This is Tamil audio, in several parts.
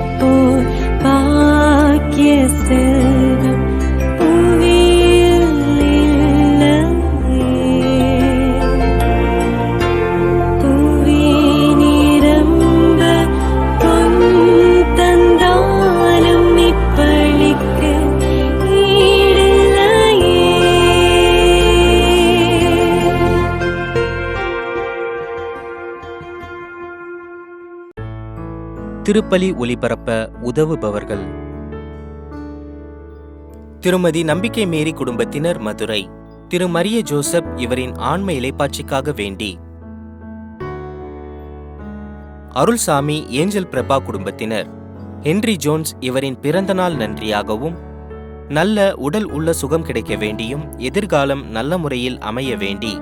போர் திருப்பலி ஒளிபரப்ப உதவுபவர்கள். திருமதி நம்பிக்கை மேரி குடும்பத்தினர் மதுரை. திரு மரிய ஜோசப் இவரின் ஆன்ம இலைப்பாட்சிக்காக வேண்டி. அருள்சாமி ஏஞ்சல் பிரபா குடும்பத்தினர். ஹென்றி ஜோன்ஸ் இவரின் பிறந்தநாள் நன்றியாகவும் நல்ல உடல் உள்ள சுகம் கிடைக்க வேண்டியும் எதிர்காலம் நல்ல முறையில் அமைய வேண்டி.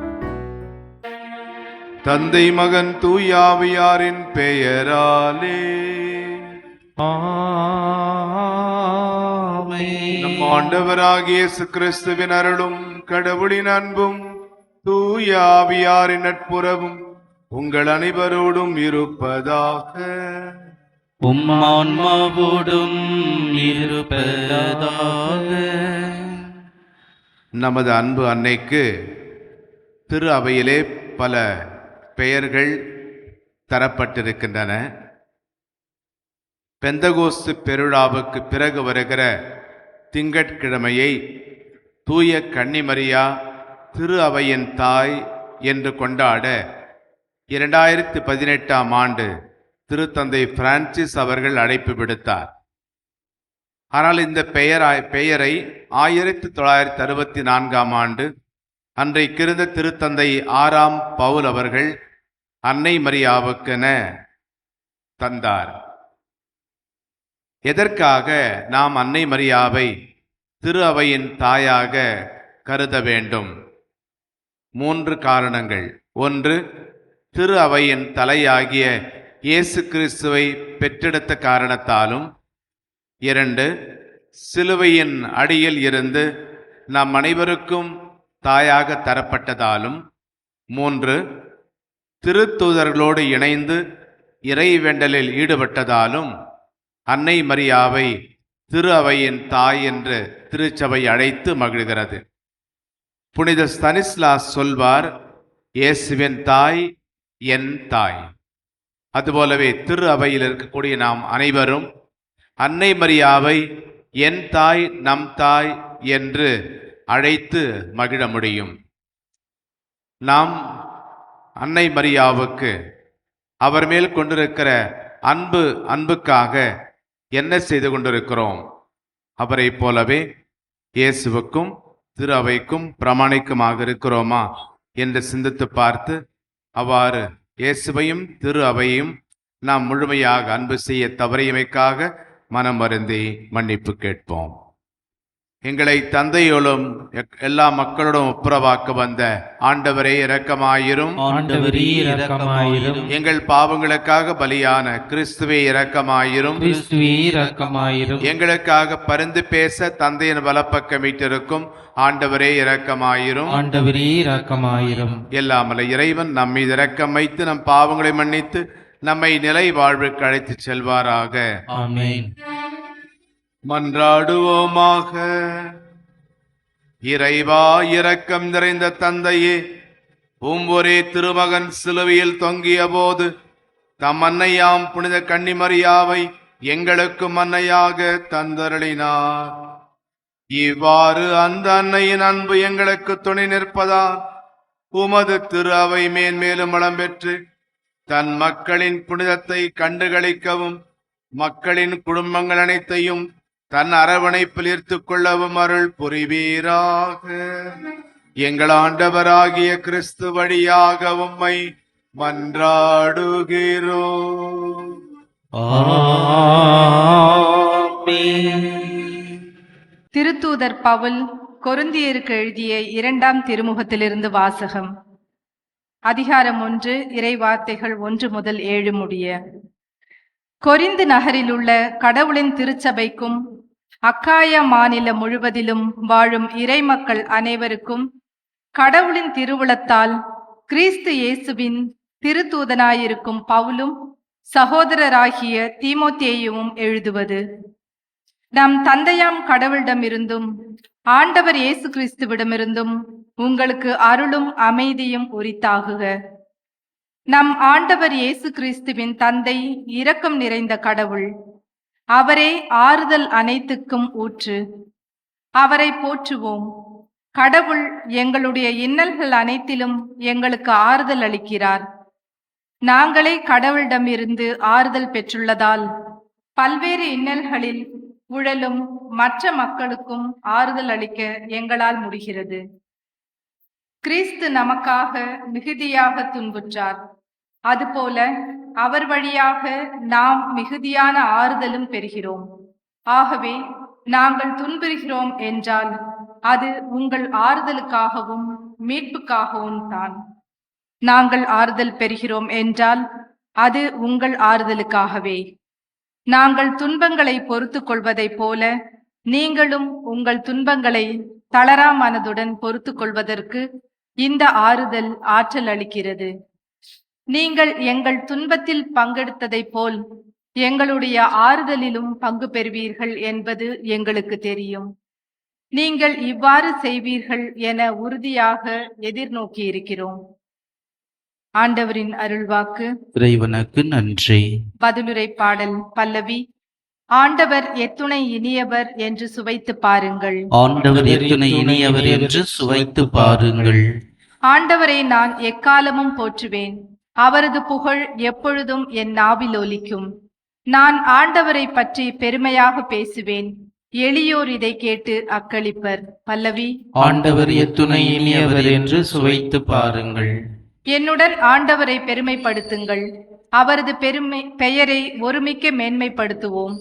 தந்தை மகன் தூயாவியாரின் பெயராலே. நம் ஆண்டவராகிய கிறிஸ்துவின் அருளும் கடவுளின் அன்பும் தூயாவியாரின் நட்புறவும் உங்கள் அனைவரோடும் இருப்பதாக. உம்மான்மாவோடும் இருப்பதாக. நமது அன்பு அன்னைக்கு திரு அவையிலே பல பெயர்கள் தரப்பட்டிருக்கின்றன. பெந்தகோஸ்து பெருழாவுக்கு பிறகு வருகிற திங்கட்கிழமையை தூய கன்னிமரியா திரு அவையின் தாய் என்று கொண்டாட இரண்டாயிரத்தி பதினெட்டாம் ஆண்டு திருத்தந்தை பிரான்சிஸ் அவர்கள் அழைப்பு விடுத்தார். ஆனால் இந்த பெயர் பெயரை ஆயிரத்தி தொள்ளாயிரத்தி அறுபத்தி நான்காம் ஆண்டு அன்றைக்கிருந்த திருத்தந்தை ஆறாம் பவுல் அவர்கள் அன்னை மரியாவுக்கென தந்தார். எதற்காக நாம் அன்னை மரியாவை திரு அவையின் தாயாக கருத வேண்டும்? மூன்று காரணங்கள். ஒன்று திரு அவையின் தலையாகிய இயேசு கிறிஸ்துவை பெற்றெடுத்த காரணத்தாலும். இரண்டு சிலுவையின் அடியில் இருந்து நம் அனைவருக்கும் தாயாக தரப்பட்டதாலும். மூன்று திருத்தூதர்களோடு இணைந்து இறைவேண்டலில் ஈடுபட்டதாலும் அன்னை மரியாவை திரு அவையின் தாய் என்று திருச்சபை அழைத்து மகிழ்கிறது. புனித ஸ்தனிஸ்லாஸ் சொல்வார் இயேசுவின் தாய் என் தாய். அதுபோலவே திரு அவையில் இருக்கக்கூடிய நாம் அனைவரும் அன்னை மரியாவை என் தாய் நம் தாய் என்று அழைத்து மகிழ முடியும். நாம் அன்னை மரியாவுக்கு அவர் மேல் கொண்டிருக்கிற அன்பு அன்புக்காக என்ன செய்து கொண்டிருக்கிறோம்? அவரைப் போலவே இயேசுவுக்கும் திரு அவைக்கும் பிரமாணிக்குமாக இருக்கிறோமா? என்று சிந்தித்து பார்த்து அவ்வாறு இயேசுவையும் திரு அவையும் நாம் முழுமையாக அன்பு செய்ய தவறியமைக்காக மனம் வருந்தி மன்னிப்பு கேட்போம். எங்களை தந்தையோடும் எல்லா மக்களோடும் ஒப்புரவாக்க வந்த ஆண்டவரே இரக்கமாயிரும். ஆண்டவரே இரக்கமாயிரும். எங்கள் பாவங்களுக்காக பலியான கிறிஸ்துவே இரக்கமாயிரும். கிறிஸ்துவே இரக்கமாயிரும். எங்களுக்காக பரிந்து பேச தந்தையின் வலப்பக்கம் வீட்டிருக்கும் ஆண்டவரே இரக்கமாயிரும். ஆண்டவரே இரக்கமாயிரும். எல்லாமல்ல இறைவன் நம் மீது இரக்கம் வைத்து நம் பாவங்களை மன்னித்து நம்மை நிலை வாழ்வுக்கு அழைத்துச் செல்வாராக. ஆமென். மன்றாடுவோமாக. இறைவா இரக்கம் நிறைந்த தந்தையே உம் ஒரே திருமகன் சிலுவையில் தொங்கிய போது தம் அன்னையாம் புனித கன்னிமரியாவை எங்களுக்கு அன்னையாக தந்தருளினார். இவ்வாறு அந்த அன்னையின் அன்பு எங்களுக்கு துணை நிற்பதால் உமது திரு அவை மேன்மேலும் வளம் பெற்று தன் மக்களின் புனிதத்தை கண்டுகளிக்கவும் மக்களின் குடும்பங்கள் அனைத்தையும் தன் அரவணைப்பில் ஈர்த்துக் கொள்ளவும் அருள் புரிவீராக. எங்கள் ஆண்டவராகிய கிறிஸ்து வழியாக உம்மை மன்றாடுகிறோம். ஆமென். திருத்தூதர் பவுல் கொருந்தியருக்கு எழுதிய இரண்டாம் திருமுகத்திலிருந்து வாசகம். அதிகாரம் ஒன்று இறை வார்த்தைகள் ஒன்று முதல் ஏழு முடிய. கொரிந்து நகரில் உள்ள கடவுளின் திருச்சபைக்கும் அக்காயா மாநிலம் முழுவதிலும் வாழும் இறைமக்கள் அனைவருக்கும் கடவுளின் திருவுளத்தால் கிறிஸ்து இயேசுவின் திருத்தூதனாயிருக்கும் பவுலும் சகோதரராகிய தீமோத்தேயுவும் எழுதுவது. நம் தந்தையாம் கடவுளிடமிருந்தும் ஆண்டவர் இயேசு கிறிஸ்துவிடமிருந்தும் உங்களுக்கு அருளும் அமைதியும் உரித்தாகுக. நம் ஆண்டவர் இயேசு கிறிஸ்துவின் தந்தை இரக்கம் நிறைந்த கடவுள் அவரே ஆறுதல் அனைத்துக்கும் ஊற்று. அவரை போற்றுவோம். கடவுள் எங்களுடைய இன்னல்கள் அனைத்திலும் எங்களுக்கு ஆறுதல் அளிக்கிறார். நாங்களே கடவுளிடமிருந்து ஆறுதல் பெற்றுள்ளதால் பல்வேறு இன்னல்களில் உழலும் மற்ற மக்களுக்கும் ஆறுதல் அளிக்க எங்களால் முடிகிறது. கிறிஸ்து நமக்காக மிகுதியாக துன்புற்றார். அதுபோல அவர் வழியாக நாம் மிகுதியான ஆறுதலும் பெறுகிறோம். ஆகவே நாங்கள் துன்புறுகிறோம் என்றால் அது உங்கள் ஆறுதலுக்காகவும் மீட்புக்காகவும் தான். நாங்கள் ஆறுதல் பெறுகிறோம் என்றால் அது உங்கள் ஆறுதலுக்காகவே. நாங்கள் துன்பங்களை பொறுத்து கொள்வதைப் போல நீங்களும் உங்கள் துன்பங்களை தளரா மனதுடன் பொறுத்து கொள்வதற்கு இந்த ஆறுதல் ஆற்றல் அளிக்கிறது. நீங்கள் எங்கள் துன்பத்தில் பங்கெடுத்ததைப் போல் எங்களுடைய ஆறுதலிலும் பங்கு பெறுவீர்கள் என்பது எங்களுக்கு தெரியும். நீங்கள் இவ்வாறு செய்வீர்கள் என உறுதியாக எதிர்நோக்கி இருக்கிறோம். ஆண்டவரின் அருள்வாக்கு. இறைவனுக்கு நன்றி. பதிலுரை பாடல் பல்லவி. ஆண்டவர் எத்துணை இனியவர் என்று சுவைத்து பாருங்கள். ஆண்டவர் எத்துணை இனியவர் என்று சுவைத்து பாருங்கள். ஆண்டவரை நான் எக்காலமும் போற்றுவேன். அவரது புகழ் எப்பொழுதும் என் நாவில் ஒலிக்கும். நான் ஆண்டவரை பற்றி பெருமையாக பேசுவேன். எளியோர் இதை கேட்டு அக்களிப்பர். பல்லவி. ஆண்டவர் எத்துணை இனியவர் என்று சுவைத்து பாருங்கள். என்னுடன் ஆண்டவரை பெருமைப்படுத்துங்கள். அவரது பெருமை பெயரை ஒருமிக்க மேன்மைப்படுத்துவோம்.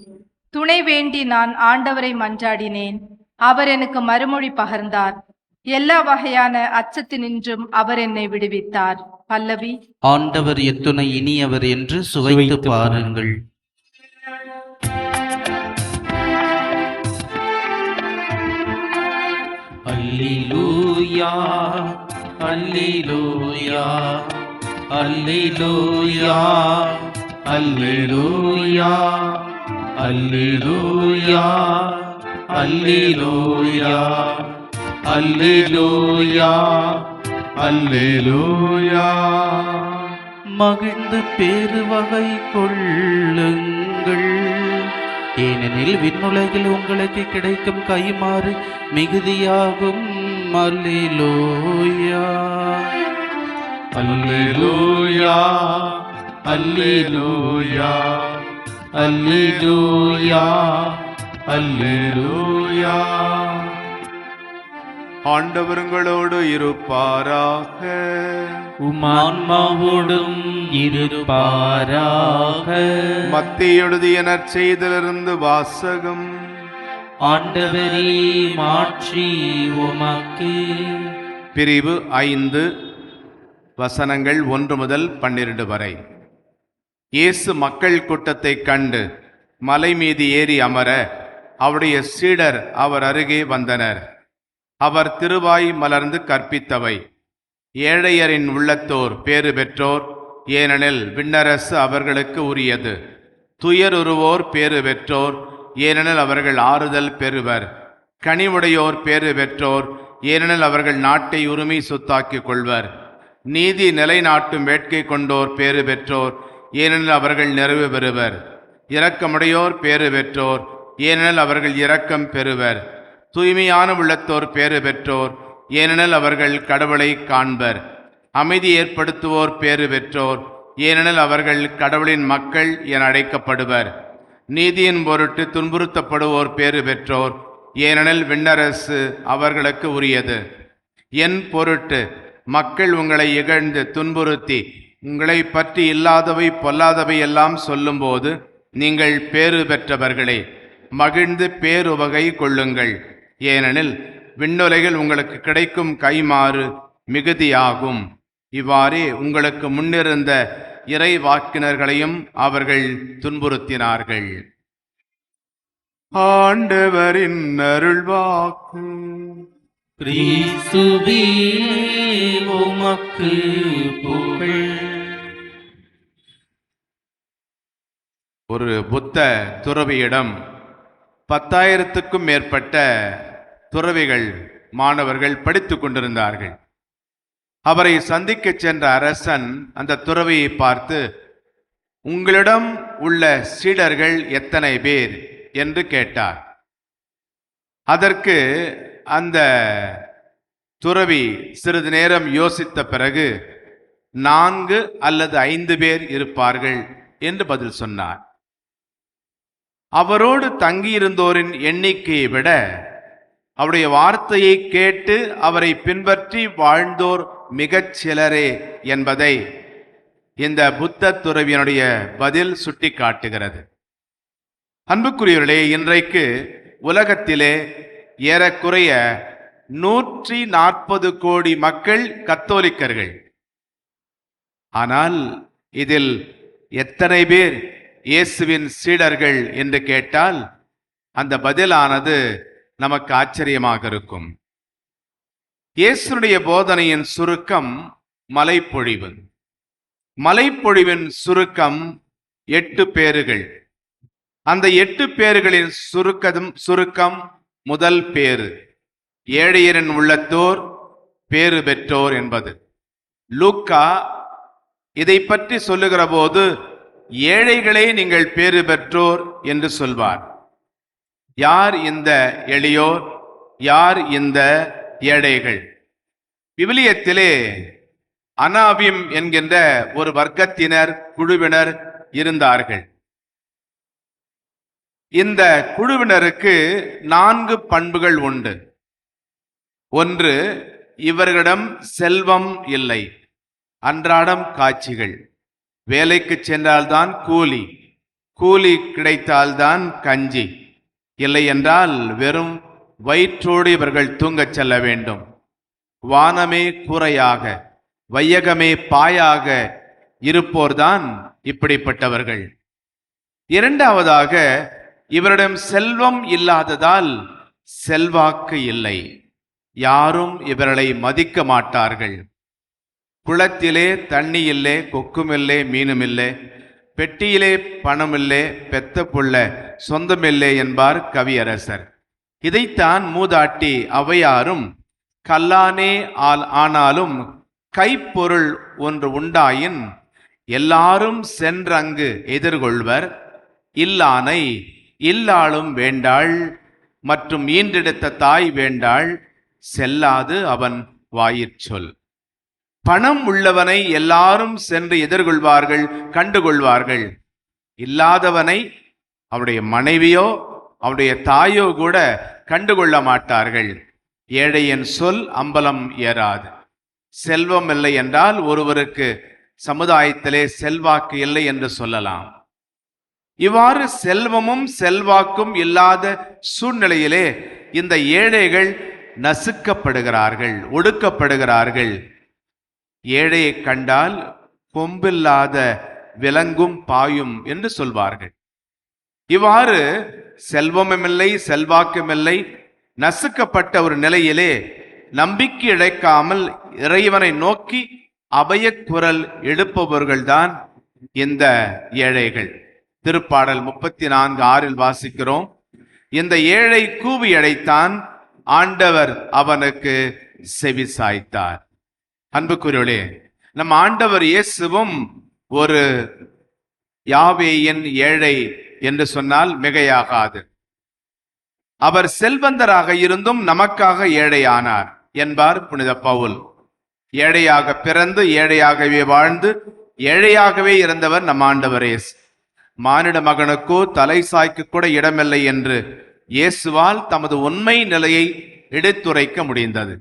துணை வேண்டி நான் ஆண்டவரை மன்றாடினேன். அவர் எனக்கு மறுமொழி பகர்ந்தார். எல்லா வகையான அச்சத்தினின்றும் அவர் என்னை விடுவித்தார். பல்லவி. ஆண்டவர் எத்துணை இனியவர் என்று சுவைத்து பாருங்கள். அல்லேலூயா அல்லேலூயா அல்லேலூயா அல்லேலூயா அல்லேலூயா அல்லேலூயா அல்லேலூயா. அல்லேலூயா. மகிழ்ந்து பேருவகை கொள்ளுங்கள். ஏனெனில் விண்ணுலகில் உங்களுக்கு கிடைக்கும் கைமாறு மிகுதியாகும். அல்லேலூயா. அல்லேலூயா. அல்லேலூயா. அல்லேலூயா. அல்லேலூயா. ஆண்டவருங்களோடு இருப்பாராக. உமான்மாவோடும் இருப்பாராக. மத்திய எழுதிய நற்செய்திலிருந்து வாசகம். ஆண்டவரே மாற்றி உமக்கு. பிரிவு ஐந்து வசனங்கள் ஒன்று முதல் பன்னிரண்டு வரை. இயேசு மக்கள் கூட்டத்தைக் கண்டு மலை மீது ஏறி அமர அவருடைய சீடர் அவர் அருகே வந்தனர். அவர் திருவாய் மலர்ந்து கற்பித்தவை. ஏழையரின் உள்ளத்தோர் பேறு பெற்றோர் ஏனெனில் விண்ணரசு அவர்களுக்கு உரியது. துயருருவோர் பேறு பெற்றோர் ஏனெனில் அவர்கள் ஆறுதல் பெறுவர். கனிவுடையோர் பேறு பெற்றோர் ஏனெனில் அவர்கள் நாட்டை உரிமை சொத்தாக்கிக் கொள்வர். நீதி நிலைநாட்டும் வேட்கை கொண்டோர் பேறு பெற்றோர் ஏனெனில் அவர்கள் நிறைவு பெறுவர். இரக்கமுடையோர் பேறு பெற்றோர் ஏனெனில் அவர்கள் இரக்கம் பெறுவர். தூய்மையான உள்ளத்தோர் பேறு பெற்றோர் ஏனெனில் அவர்கள் கடவுளை காண்பர். அமைதி ஏற்படுத்துவோர் பேறு பெற்றோர் ஏனெனில் அவர்கள் கடவுளின் மக்கள் என அழைக்கப்படுவர். நீதியின் பொருட்டு துன்புறுத்தப்படுவோர் பேறு பெற்றோர் ஏனெனில் விண்ணரசு அவர்களுக்கு உரியது. என் பொருட்டு மக்கள் உங்களை இகழ்ந்து துன்புறுத்தி உங்களை பற்றி இல்லாதவை பொல்லாதவை எல்லாம் சொல்லும்போது நீங்கள் பேறு பெற்றவர்களே மகிழ்ந்து பேருவகை கொள்ளுங்கள். ஏனெனில் விண்ணுலகில் உங்களுக்கு கிடைக்கும் கைமாறு மிகுதியாகும். இவ்வாறே உங்களுக்கு முன்னிருந்த இறை வாக்கினர்களையும் அவர்கள் துன்புறுத்தினார்கள். ஆண்டவரின் அருள்வாக்கு. உமக்கு புகழ். ஒரு புத்த துறவியிடம் பத்தாயிரத்துக்கும் மேற்பட்ட துறவிகள் மாணவர்கள் படித்துக் கொண்டிருந்தார்கள். அவரை சந்திக்கச் சென்ற அரசன் அந்த துறவியை பார்த்து உங்களிடம் உள்ள சீடர்கள் எத்தனை பேர்? என்று கேட்டார். அதற்கு அந்த துறவி சிறிது நேரம் யோசித்த பிறகு நான்கு அல்லது ஐந்து பேர் இருப்பார்கள் என்று பதில் சொன்னார். அவரோடு தங்கியிருந்தோரின் எண்ணிக்கையை விட அவருடைய வார்த்தையை கேட்டு அவரை பின்பற்றி வாழ்ந்தோர் மிகச் சிலரே என்பதை இந்த புத்த துறவியனுடைய பதில் சுட்டி காட்டுகிறது அன்புக்குரியவர்களே இன்றைக்கு உலகத்திலே ஏறக்குறைய நூற்றி நாற்பது கோடி மக்கள் கத்தோலிக்கர்கள். ஆனால் இதில் எத்தனை பேர் இயேசுவின் சீடர்கள் என்று கேட்டால் அந்த பதிலானது நமக்கு ஆச்சரியமாக இருக்கும். இயேசுடைய போதனையின் சுருக்கம் மலைப்பொழிவு. மலைப்பொழிவின் சுருக்கம் எட்டு பேறுகள். அந்த எட்டு பேறுகளின் சுருக்கதும் சுருக்கம் முதல் பேறு. ஏழையரின் உள்ளத்தோர் பேறு பெற்றோர் என்பது. லூக்கா இதை பற்றி சொல்லுகிற போது ஏழைகளே நீங்கள் பேறு பெற்றோர் என்று சொல்வார். யார் இந்த எளியோர்? யார் இந்த ஏழைகள்? விவிலியத்திலே அனாவிம் என்கின்ற ஒரு வர்க்கத்தினர் குழுவினர் இருந்தார்கள். இந்த குழுவினருக்கு நான்கு பண்புகள் உண்டு. ஒன்று இவர்களிடம் செல்வம் இல்லை. அன்றாடம் காட்சிகள். வேலைக்கு சென்றால்தான் கூலி கூலி கிடைத்தால்தான் கஞ்சி. இல்லை என்றால் வெறும் வயிற்றோடு இவர்கள் தூங்கச் செல்ல வேண்டும். வானமே கூரையாக வையகமே பாயாக இருப்போர்தான் இப்படிப்பட்டவர்கள். இரண்டாவதாக இவரிடம் செல்வம் இல்லாததால் செல்வாக்கு இல்லை. யாரும் இவர்களை மதிக்க மாட்டார்கள். குளத்திலே தண்ணி இல்லை கொக்குமில்லை மீனுமில்லை பெட்டியிலே பணமில்லை பெத்த புள்ள சொந்தமில்லை என்பார் கவியரசர். இதைத்தான் மூதாட்டி அவையாரும் கல்லானே ஆல் ஆனாலும் கைப்பொருள் ஒன்று உண்டாயின் எல்லாரும் சென்றங்கு எதிர்கொள்வர் இல்லானை இல்லாளும் வேண்டாள் மற்றும் ஈன்றெடுத்த தாய் வேண்டாள் செல்லாது அவன் வாயிற் சொல். பணம் உள்ளவனை எல்லாரும் சென்று எதிர்கொள்வார்கள் கண்டுகொள்வார்கள். இல்லாதவனை அவருடைய மனைவியோ அவருடைய தாயோ கூட கண்டுகொள்ள மாட்டார்கள். ஏழையின் சொல் அம்பலம் ஏறாது. செல்வம் இல்லை என்றால் ஒருவருக்கு சமுதாயத்திலே செல்வாக்கு இல்லை என்று சொல்லலாம். இவ்வாறு செல்வமும் செல்வாக்கும் இல்லாத சூழ்நிலையிலே இந்த ஏழைகள் நசுக்கப்படுகிறார்கள் ஒடுக்கப்படுகிறார்கள். ஏழையைக் கண்டால் கொம்பில்லாத விலங்கும் பாயும் என்று சொல்வார்கள். இவ்வாறு செல்வமுமில்லை செல்வாக்குமில்லை நசுக்கப்பட்ட ஒரு நிலையிலே நம்பிக்கை இழைக்காமல் இறைவனை நோக்கி அபயக்குரல் எழுப்பவர்கள்தான் இந்த ஏழைகள். திருப்பாடல் முப்பத்தி நான்கு ஆறில் வாசிக்கிறோம். இந்த ஏழை கூவி அழைத்தான் ஆண்டவர் அவனுக்கு செவி சாய்த்தார். அன்புக்குரியவளே நம் ஆண்டவர் இயேசுவும் ஒரு யாவேயின் ஏழை என்று சொன்னால் மிகையாகாது. அவர் செல்வந்தராக இருந்தும் நமக்காக ஏழையானார் என்பார் புனித பவுல். ஏழையாக பிறந்து ஏழையாகவே வாழ்ந்து ஏழையாகவே இருந்தவர் நம் ஆண்டவர் இயேசு. மானிட மகனுக்கோ தலை சாய்க்கு கூட இடமில்லை என்று இயேசுவால் தமது உண்மை நிலையை எடுத்துரைக்க முடிந்தது.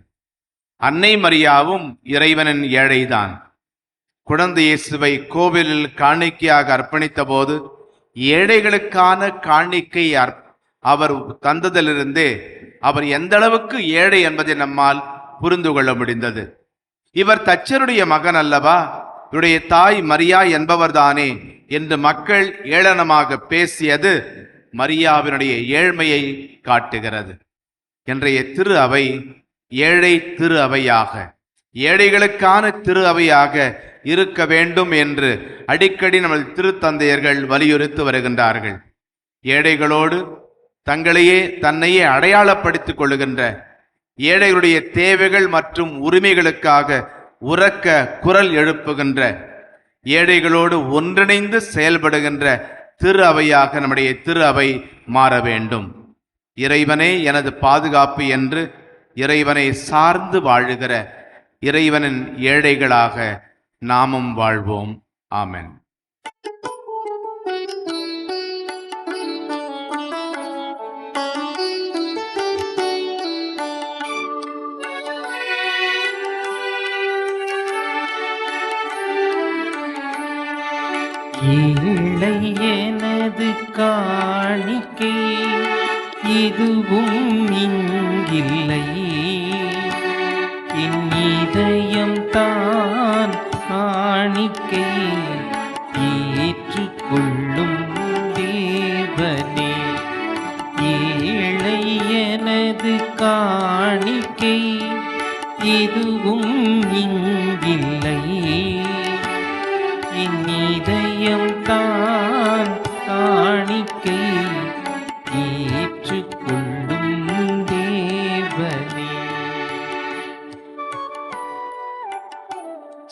அன்னை மரியாவும் இறைவனின் ஏழைதான். குழந்தை இயேசுவை கோவிலில் காணிக்கையாக அர்ப்பணித்த போது ஏழைகளுக்கான காணிக்கை அவர் தந்ததிலிருந்தே அவர் எந்த அளவுக்கு ஏழை என்பதை நம்மால் புரிந்து கொள்ள முடிந்தது. இவர் தச்சருடைய மகன் அல்லவா? இவருடைய தாய் மரியா என்பவர்தானே என்று மக்கள் ஏளனமாக பேசியது மரியாவினுடைய ஏழ்மையை காட்டுகிறது. இன்றைய திரு அவை ஏழை திரு அவையாக. ஏழைகளுக்கான திரு அவையாக இருக்க வேண்டும் என்று அடிக்கடி நமது திருத்தந்தையர்கள் வலியுறுத்தி வருகின்றார்கள். ஏழைகளோடு தங்களையே தன்னையே அடையாளப்படுத்திக் கொள்ளுகின்ற ஏழைகளுடைய தேவைகள் மற்றும் உரிமைகளுக்காக உறக்க குரல் எழுப்புகின்ற ஏழைகளோடு ஒன்றிணைந்து செயல்படுகின்ற திரு அவையாக நம்முடைய திரு அவை மாற வேண்டும். இறைவனே எனது பாதுகாப்பு என்று இறைவனை சார்ந்து வாழுகிற இறைவனின் ஏழைகளாக நாமும் வாழ்வோம். ஆமென். ஏழை எனது காணிக்கை இதுவும் இங்கில்லை. என் இதயம் தான் காணிக்கை.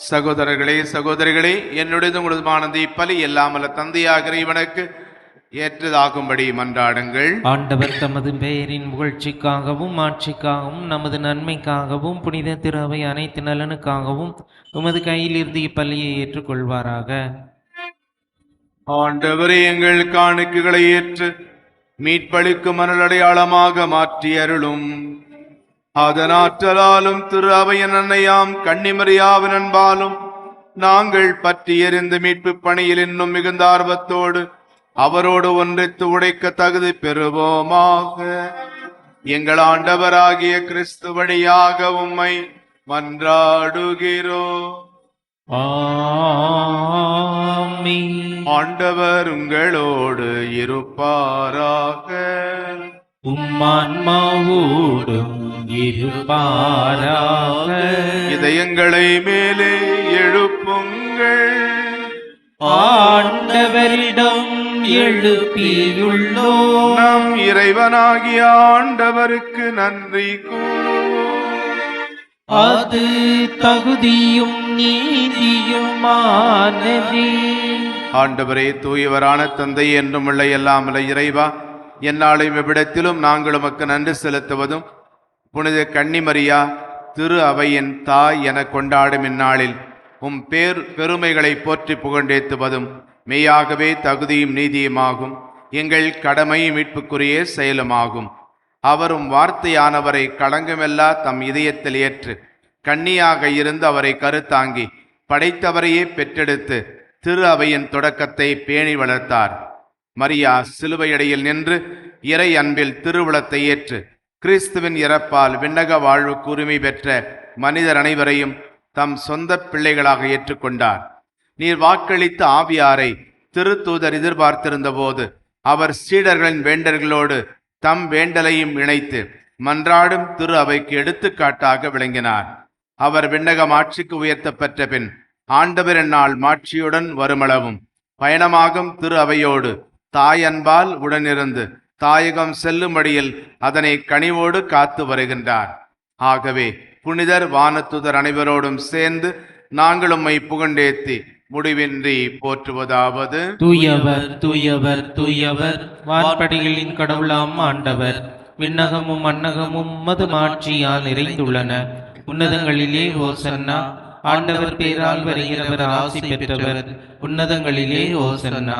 சகோதரர்களே சகோதரிகளே என்னுடைய உங்களதுமானது இப்பலி எல்லாமல்ல தந்தையாகிற இவனுக்கு ஏற்றதாகும்படி மன்றாடுங்கள். ஆண்டவர் தமது பெயரின் புகழ்ச்சிக்காகவும் ஆட்சிக்காகவும் நமது நன்மைக்காகவும் புனித திருவை அனைத்து நலனுக்காகவும் உமது கையிலிருந்து இப்பள்ளியை ஏற்றுக்கொள்வாராக. ஆண்டவரே எங்கள் காணிக்கைகளை ஏற்று மீட்பளிக்கும் மணல் அடையாளமாக மாற்றி அருளும். அதனாற்றலாலும் திரு அவையன் அன்னையாம் கன்னிமரியாவின் அன்பாலும் நாங்கள் பற்றி எறிந்து மீட்பு பணியில் இன்னும் மிகுந்த ஆர்வத்தோடு அவரோடு ஒன்றித்து உடைக்க தகுதி பெறுவோமாக. எங்கள் ஆண்டவராகிய கிறிஸ்து வழியாக உம்மை மன்றாடுகிறோம் ஆமென். ஆண்டவர் உங்களோடு இருப்பாராக. உம்மான்மாவோடும் இருப்பாராக. இதயங்களை மேலே எழுப்புங்கள். ஆண்டவரிடம் எழுப்பியுள்ளோ நம் இறைவனாகிய ஆண்டவருக்கு நன்றி அது தகுதியும் நீதியுமானதே. ஆண்டவரே தூயவரான தந்தை என்றும் உள்ள எல்லாம் இறைவா என்னாலும் எவ்விடத்திலும் நாங்கள் உமக்கு நன்றி செலுத்துவதும் புனித கன்னிமரியா திரு அவையின் தாய் என கொண்டாடும் இந்நாளில் உம் பேர் பெருமைகளை போற்றி புகண்டேத்துவதும் மெய்யாகவே தகுதியும் நீதியுமாகும் எங்கள் கடமையும் மீட்புக்குரிய செயலுமாகும். அவரும் வார்த்தையானவரை களங்கமெல்லா தம் இதயத்தில் ஏற்று கன்னியாக இருந்து அவரை கருத்தாங்கி படைத்தவரையே பெற்றெடுத்து திரு அவையின் தொடக்கத்தை பேணி வளர்த்தார். மரியா சிலுவையடையில் நின்று இறை அன்பில் திருவுளத்தை ஏற்று கிறிஸ்துவின் இறப்பால் விண்ணக வாழ்வுக்கு உரிமை பெற்ற மனிதர் அனைவரையும் தம் சொந்த பிள்ளைகளாக ஏற்றுக்கொண்டார். நீர் வாக்களித்த ஆவியாரை திருத்தூதர் எதிர்பார்த்திருந்த போது அவர் சீடர்களின் வேண்டர்களோடு தம் வேண்டலையும் இணைத்து மன்றாடும் திரு அவைக்கு எடுத்துக்காட்டாக விளங்கினார். அவர் விண்ணகம் ஆட்சிக்கு உயர்த்தப்பட்ட பின் ஆண்டவர் என்னால் மாட்சியுடன் வருமளவும் பயணமாகும் திரு அவையோடு தாயன்பால் உடனிருந்து தாயகம் செல்லும்படியில் அதனை கனிவோடு காத்து வருகின்றார். ஆகவே புனிதர் வானத்துதர் அனைவரோடும் சேர்ந்து நாங்கள் உம்மை புகண்டேத்தி முடிவின்றி போற்றுவதாவது. தூயவர் தூயவர் தூயவர் வான்படிகளின் கடவுளாம் ஆண்டவர். விண்ணகமும் அன்னகமும் மது மாட்சியால் நிறைந்துள்ளன. உன்னதங்களிலே ஓசன்னா ஆண்டவர் பேரால் வருகிறவர் ஆசி பெற்றவர். உன்னதங்களிலே ஓசன்னா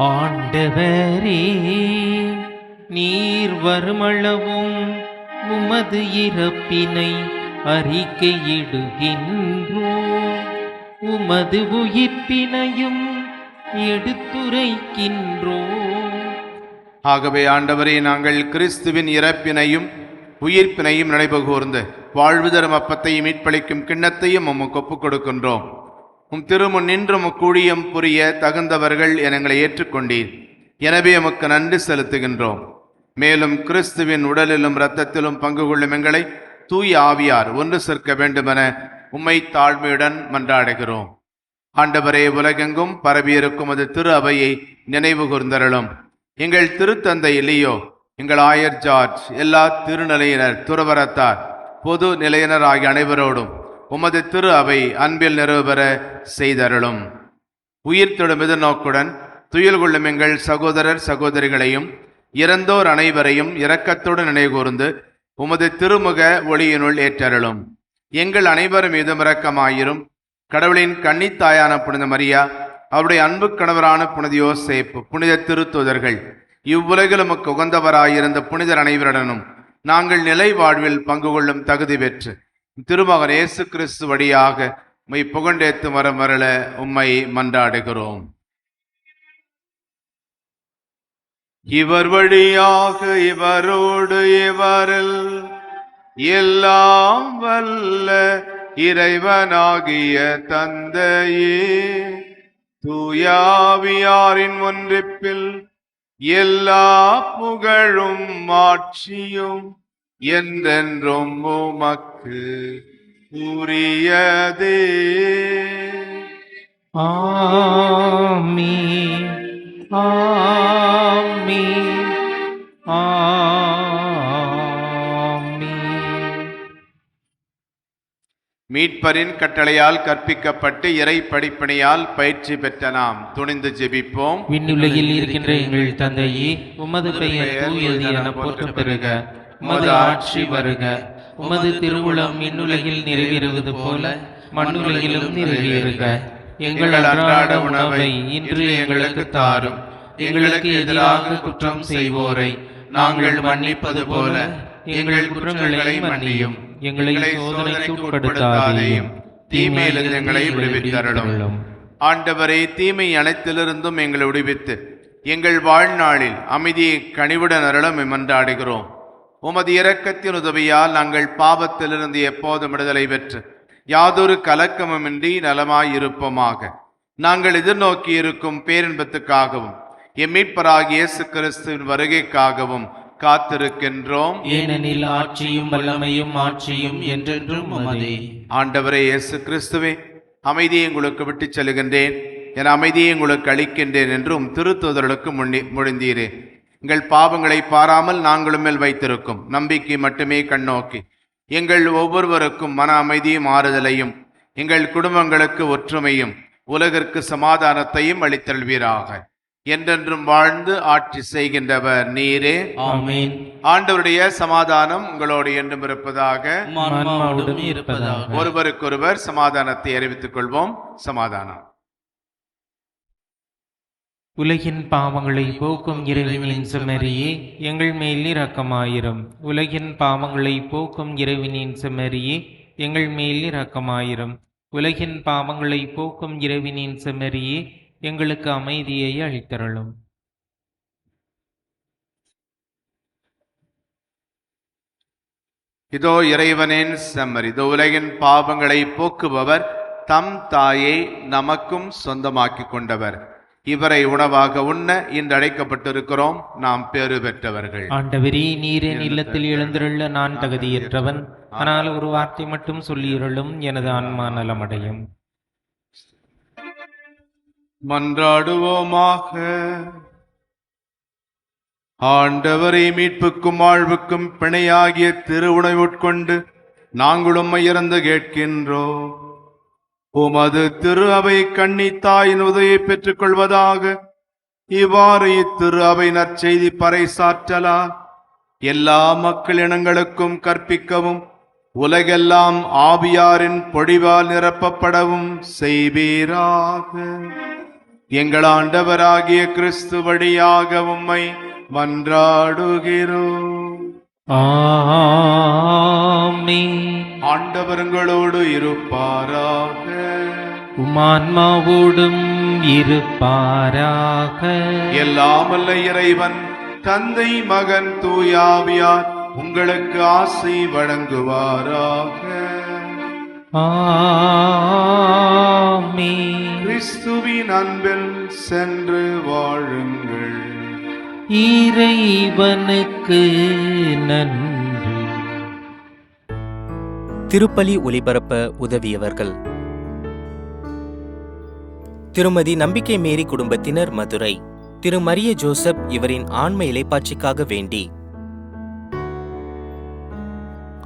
ஆண்டவரே நீர் வருமளவும் உமது இறப்பினை அறிக்கையிடுகின்றோ. உமது உயிர்ப்பினையும் எடுத்துரைக்கின்றோ. ஆகவே ஆண்டவரே நாங்கள் கிறிஸ்துவின் இறப்பினையும் உயிர்ப்பினையும் நினைவுகூர்ந்து வாழ்வு தரும் அப்பத்தையும் மீட்பளிக்கும் கிண்ணத்தையும் உமக்கு ஒப்புக் கொடுக்கின்றோம். உம் திருமுன் நின்று முக்கூழியம் புரிய தகுந்தவர்கள் என எங்களை ஏற்றுக்கொண்டீர். எனவே உமக்கு நன்றி செலுத்துகின்றோம். மேலும் கிறிஸ்துவின் உடலிலும் இரத்தத்திலும் பங்கு கொள்ளும் எங்களை தூய ஆவியார் ஒன்று சேர்க்க வேண்டுமென உம்மை தாழ்மையுடன் மன்றாடுகிறோம். ஆண்டவரே உலகெங்கும் பரவியிருக்கும் அது திரு அவையை நினைவு கூர்ந்தருளும். எங்கள் திருத்தந்தை இல்லையோ எங்கள் ஆயர் ஜார்ஜ் எல்லா திருநிலையினர் துறவரத்தார் பொது நிலையினர் ஆகிய அனைவரோடும் உமது திரு அவை அன்பில் நிறைவுபெற செய்தருளும். உயிர் தொடும் எதிர்நோக்குடன் துயில் கொள்ளும் எங்கள் சகோதரர் சகோதரிகளையும் இறந்தோர் அனைவரையும் இரக்கத்தோடு நினைவுகூர்ந்து உமது திருமுக ஒளியினுள் ஏற்றருளும். எங்கள் அனைவர் மீதும் இரக்கமாயிரும். கடவுளின் கன்னித்தாயான புனித மரியா அவருடைய அன்பு கணவரான புனித யோசேப்பு புனித திருத்துதர்கள் இவ்வுலகில் உமக்கு உகந்தவராயிருந்த புனிதர் அனைவருடனும் நாங்கள் நிலை வாழ்வில் பங்கு கொள்ளும் தகுதி பெற்று திருமகன் இயேசு கிறிஸ்து வழியாக உம்மை புகண்டேத்து மரம் வரல உம்மை மன்றாடுகிறோம். இவர் வழியாக இவரோடு இவரில் எல்லாம் வல்ல இறைவனாகிய தந்தையே. தூயாவியாரின் ஒன்றிப்பில் எல்லா புகழும் மாட்சியும் என்றென்றும் உமக்கு உரியதே. ஆமீ ஆமீ ஆமீ மீட்பரின் கட்டளையால் கற்பிக்கப்பட்டு இறை படிப்பினையால் பயிற்சி பெற்ற நாம் துணிந்து ஜெபிப்போம். விண்ணுலகில் இருக்கின்ற எங்கள் தந்தையே உமது பெயர் தூயது என போற்ற பெறுக உமது ஆட்சி வருக. உமது திருவுளம் மின்னுலகில் நிறைவேறுவது போல மண்ணுலகிலும் நிறைவேறுக எங்கள் அன்றாட உணவை இன்று எங்களுக்கு தாரும். எங்களுக்கு எதிராக குற்றம் செய்வோரை நாங்கள் மன்னிப்பது போல எங்கள் குற்றங்களை மன்னியும். எங்களை சோதனைக்கு உட்படுத்தாதேயும். தீமையிலிருந்து எங்களை விடுவித்தருளும். ஆண்டவரே தீமை அனைத்திலிருந்தும் எங்களை விடுவித்து எங்கள் வாழ்நாளில் அமைதியை கனிவுடன் அருளம் மன்றாடுகிறோம் உமது இரக்கத்தின் உதவியால் நாங்கள் பாவத்திலிருந்து எப்போதும் விடுதலை பெற்று யாதொரு கலக்கமுமின்றி நலமாயிருப்போமாக. நாங்கள் எதிர்நோக்கி இருக்கும் பேரின்பத்துக்காகவும் எம் மீட்பராகிய இயேசு கிறிஸ்துவின் வருகைக்காகவும் காத்திருக்கின்றோம். ஏனெனில் ஆட்சியும் வல்லமையும் ஆட்சியும் என்றென்றும் உமதே. ஆண்டவரே இயேசு கிறிஸ்துவே அமைதியை உங்களுக்கு விட்டுச் செல்கின்றேன் என் அமைதியை உங்களுக்கு அளிக்கின்றேன் என்றும் திருத்துதர்களுக்கு முன்னி முடிந்தீரே எங்கள் பாவங்களை பாராமல் நாங்களும் மேல் வைத்திருக்கும். நம்பிக்கை மட்டுமே கண்ணோக்கி. எங்கள் ஒவ்வொருவருக்கும் மன அமைதியும் ஆறுதலையும் எங்கள் குடும்பங்களுக்கு ஒற்றுமையும் உலகிற்கு சமாதானத்தையும் அளித்தல்வீராக என்றென்றும் வாழ்ந்து ஆட்சி செய்கின்றவர் நீரே. ஆமென். ஆண்டவருடைய சமாதானம் உங்களோடு என்றும் இருப்பதாக. ஒருவருக்கொருவர் சமாதானத்தை அறிவித்துக் கொள்வோம். சமாதானம். உலகின் பாவங்களை போக்கும் இறைவனின் செமரியே எங்கள் மேல் இரக்கமாயிரும். உலகின் பாவங்களை போக்கும் இறைவனின் செமரியே எங்கள் மேல் இரக்கமாயிரும். உலகின் பாவங்களை போக்கும் இறைவனின் செமரியே எங்களுக்கு அமைதியை அளித்தருளும். இதோ இறைவனின் செம்மர் இதோ உலகின் பாவங்களை போக்குபவர் தம் தாயை நமக்கும் சொந்தமாக்கி கொண்டவர். இவரை உணவாக உண்ண இன்று அழைக்கப்பட்டிருக்கிறோம் நாம் பேறு பெற்றவர்கள். ஆண்டவரே நீர் இல்லத்தில் எழுந்திருள்ள நான் தகுதியற்றவன். ஆனால் ஒரு வார்த்தை மட்டும் சொல்லியிருளும் எனது ஆன்மா நலமடையும். மன்றாடுவோமாக. ஆண்டவரை மீட்புக்கும் வாழ்வுக்கும் பிணையாகிய திருவுணை உட்கொண்டு நாங்களும் இறந்து கேட்கின்றோம். உமது திரு அவை கன்னித்தாயின் உதவியை பெற்றுக் கொள்வதாக இவ்வாறு இத்திரு அவை நற்செய்தி பறைசாற்றலால் எல்லா மக்கள் இனங்களுக்கும் கற்பிக்கவும் உலகெல்லாம் ஆவியாரின் பொழிவால் நிரப்பப்படவும் செய்வீராக. எங்கள் ஆண்டவராகிய கிறிஸ்து வழியாக உம்மை மன்றாடுகிறோம். ஆண்டவர்களோடு இருப்பாராக. உமான்மாவோடும் இருப்பாராக. எல்லாமல்ல இறைவன் தந்தை மகன் தூயாவியார் உங்களுக்கு ஆசை வழங்குவாராக. ஆமென். கிறிஸ்துவின் அன்பில் சென்று வாழுங்கள். இறைவனுக்கு நன்றி. திருப்பலி ஒலிபரப்ப உதவியவர்கள் திருமதி நம்பிக்கை மேரி குடும்பத்தினர் மதுரை. திரு. மரிய ஜோசப் இவரின் ஆன்ம இலைப்பாட்சிக்காக வேண்டி.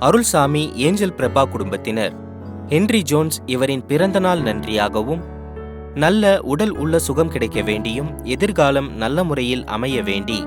அருள்சாமி ஏஞ்சல் பிரபா குடும்பத்தினர். ஹென்றி ஜோன்ஸ் இவரின் பிறந்தநாள் நன்றியாகவும் நல்ல உடல் உள்ள சுகம் கிடைக்க வேண்டியும் எதிர்காலம் நல்ல முறையில் அமைய வேண்டி.